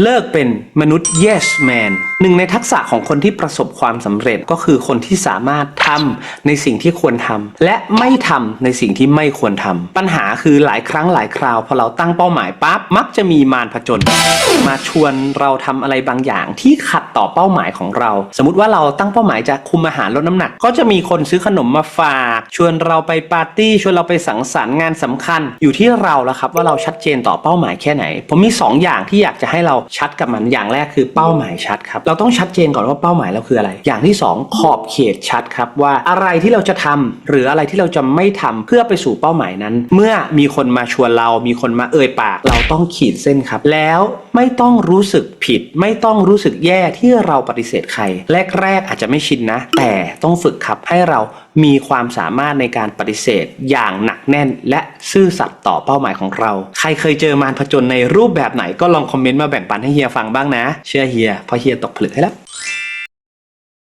เลิกเป็นมนุษย์ yes man หนึ่งในทักษะของคนที่ประสบความสำเร็จก็คือคนที่สามารถทำในสิ่งที่ควรทำและไม่ทำในสิ่งที่ไม่ควรทำปัญหาคือหลายครั้งหลายคราวพอเราตั้งเป้าหมายปั๊บมักจะมีมารผจญมาชวนเราทำอะไรบางอย่างที่ขัดต่อเป้าหมายของเรา สมมติว่าเราตั้งเป้าหมายจะคุมอาหารลดน้ำหนัก ก็จะมีคนซื้อขนมมาฝาก ชวนเราไปปาร์ตี้ชวนเราไปสังสรรค์งานสำคัญ อยู่ที่เราแล้วครับว่าเราชัดเจนต่อเป้าหมายแค่ไหน ผมมี 2 อย่างที่อยากจะให้เราชัดกับมันอย่างแรกคือเป้าหมายชัดครับเราต้องชัดเจนก่อนว่าเป้าหมายเราคืออะไร อย่างที่ 2 ขอบเขตชัดครับว่าอะไรที่เราจะทำหรืออะไรที่เราจะไม่ทำเพื่อไปสู่เป้าหมายนั้น เมื่อมีคนมาชวนเรา มีคนมาเอ่ยปาก เราต้องขีดเส้นครับ แล้วไม่ต้องรู้สึกผิด ไม่ต้องรู้สึกแย่ที่เราปฏิเสธใคร แรกๆอาจจะไม่ชินนะ แต่ต้องฝึกครับให้เรามีความสามารถในการปฏิเสธอย่างหนักแน่น และซื่อสัตย์ต่อเป้าหมายของเรา ใครเคยเจอมารผจญในรูปแบบไหนก็ลองคอมเมนต์มาแบ่งปันให้เฮียฟังบ้างนะ เชื่อเฮียเพราะเฮียตกผลึกให้แล้ว